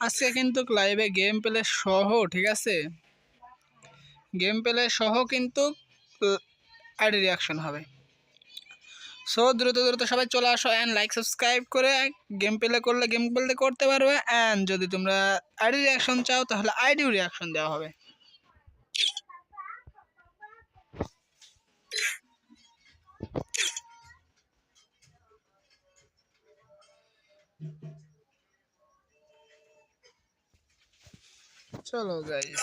আজকে কিন্তু লাইভে গেম প্লে সহ, ঠিক আছে? গেম প্লে সহ কিন্তু আইডি রিয়াকশন হবে। সো দ্রুত দ্রুত সবাই চলে আসো অ্যান্ড লাইক সাবস্ক্রাইব করে গেম প্লে করলে গেম প্লে করতে পারবে অ্যান্ড যদি তোমরা আইডি রিয়াকশন চাও, তাহলে আইডিও রিয়াকশন দেওয়া হবে। চলো গাইস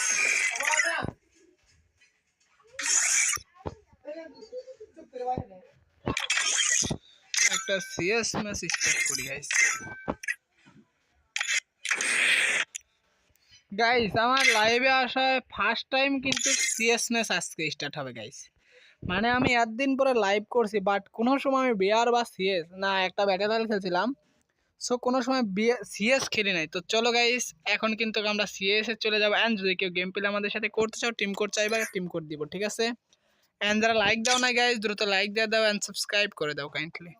একটা সিএস ম্যাচ স্টার্ট করি গাইস গাইস আমার লাইভে আসায় ফার্স্ট টাইম কিন্তু সিএস ম্যাচ আজকে স্টার্ট হবে গাইস মানে আমি একদিন পরে লাইভ করছি বাট কোনো সময় আমি বিআর বা সিএস না, একটা ব্যাটাদাল খেলছিলাম। সো কোনো সময় সিএস খেলি নাই। তো চলো গাইস এখন কিন্তু আমরা সিএস চলে যাব। অ্যান্ড যদি কেউ গেম প্লে আমাদের সাথে করতে চাও টিম কোড চাইবা টিম কোড দিব, ঠিক আছে? অ্যান্ড যারা লাইক দাও না গাইস দ্রুত লাইক দিয়ে দাও অ্যান্ড সাবস্ক্রাইব করে দাও কাইন্ডলি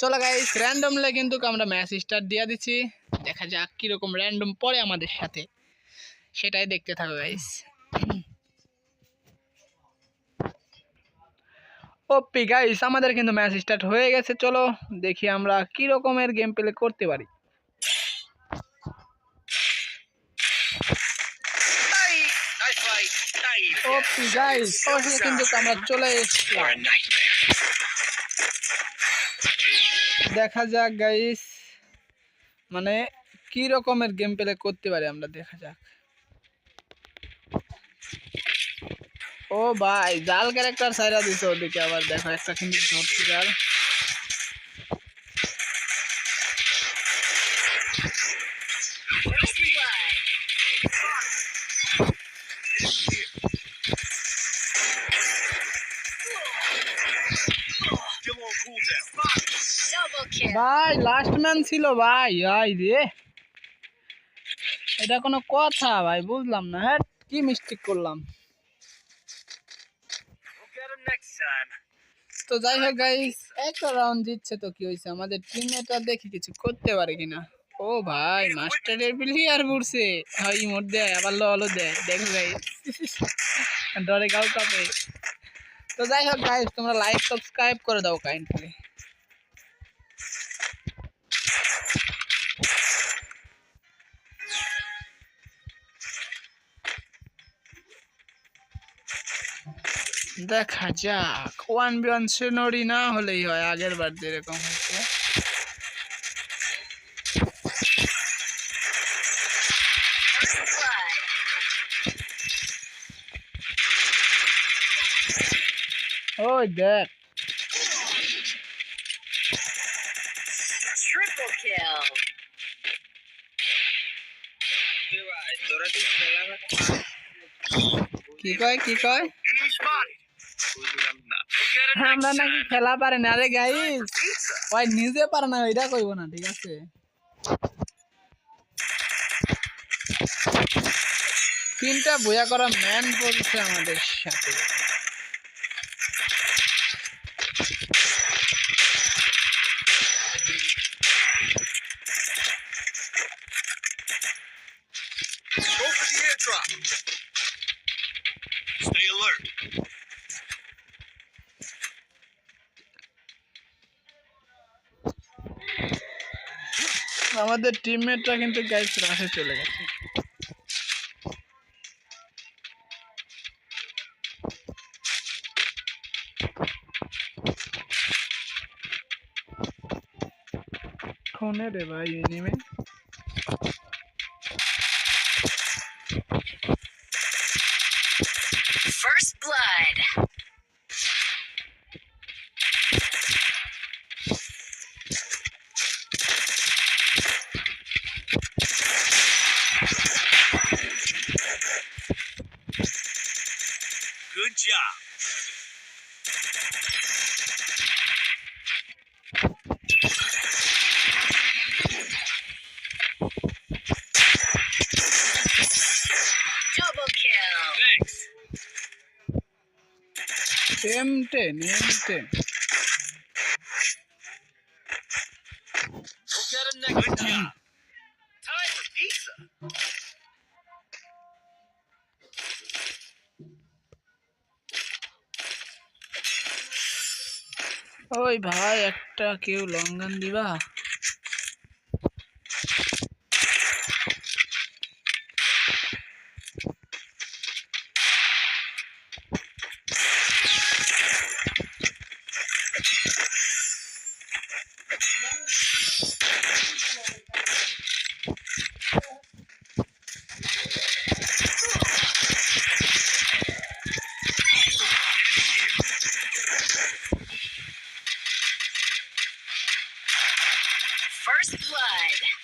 চলো গাইস র্যান্ডমলে কিন্তু আমরা ম্যাচ স্টার্ট দিয়ে দিচ্ছি। দেখা যাক কীরকম র্যান্ডম পড়ে আমাদের সাথে। সেটাই দেখতে থাকো গাইস ওপি গাইস আমাদের কিন্তু ম্যাচ স্টার্ট হয়ে গেছে। চলো দেখি আমরা কি রকমের গেম প্লে করতে পারি। কিন্তু আমরা চলে. দেখা যাক গাইস মানে কি রকমের গেম প্লে করতে পারি আমরা, দেখা যাক। ও ভাই জাল ক্যারেক্টার সাইরা দিছে ওদিকে আবার, দেখো, একটা কিন্তু ধরছি জাল. ভাই লাস্ট ম্যান ছিল ভাই, আই রে। এটা কোনো কথা ভাই, বুঝলাম না। হ্যাঁ কি মিস্টেক করলাম? তো যাই হোক গাইস একটা রাউন্ড দিচ্ছে তো কি হয়েছে আমাদের টিমমেটরা দেখি কিছু করতে পারে কিনা। ও ভাই মাস্টারের প্লেয়ার পড়ছে হয় মোট দেয় আবার ললো দেয়। দেখো গাইস ডরে গাও কাপে। তো যাই হোক গাইস তোমরা লাইক সাবস্ক্রাইব করে দাও কাইন্ডলি দেখা যাক। ওয়ান বি ওয়ান সিনোরি না হলেই হয় আগের বার যেরকম হয়েছে। ওই দেখ। কি কয় কি কয়? আমরা নাকি খেলা পারে না রে গাইস ওই নিজে পারে না, ওইটা কইব না, ঠিক আছে? তিনটা বইয়া করা ম্যান বলছে আমাদের সাথে। আমাদের টিমমেটরা কিন্তু গাইস রাশে চলে গেছে कौन है रे भाई इन्हीं में M10, M10. We'll get him next time. ওই ভাই একটা কেউ লঙ্ঘন দিবা?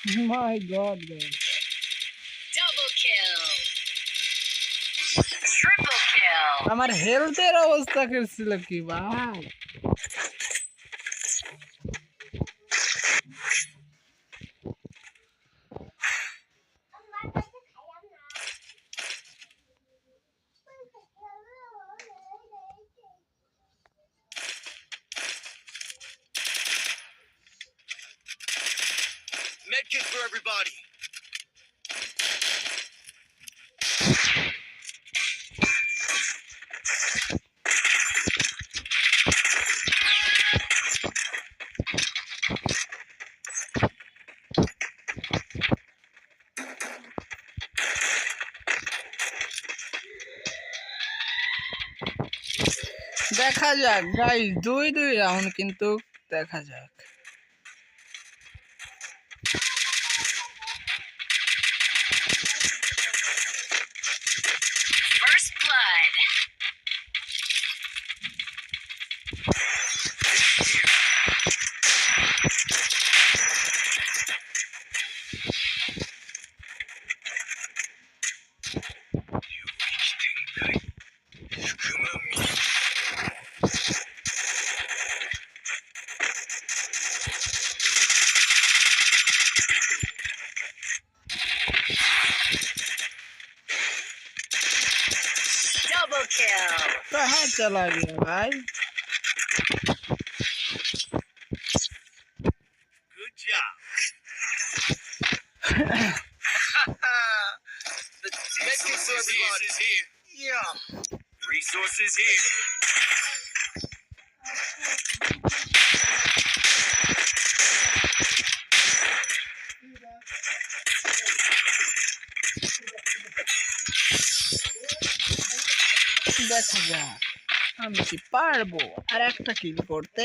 blood. My god guys Double kill. Triple kill. আমার হেলথের অবস্থা করছিল কি ভাই everybody. দেখা যাক গাইস দুই দুই রাউন্ড কিন্তু দেখা যাক Double kill. कहाँ चला गया भाई Good job. the medkit for everybody. is here. Yeah. Resources here. দেখা যাক আমি কি পারব? আর একটা কিল করতে?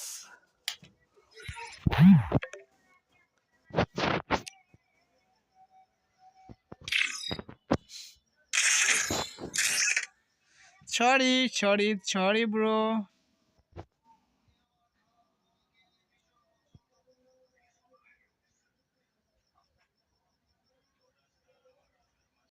sorry sorry sorry bro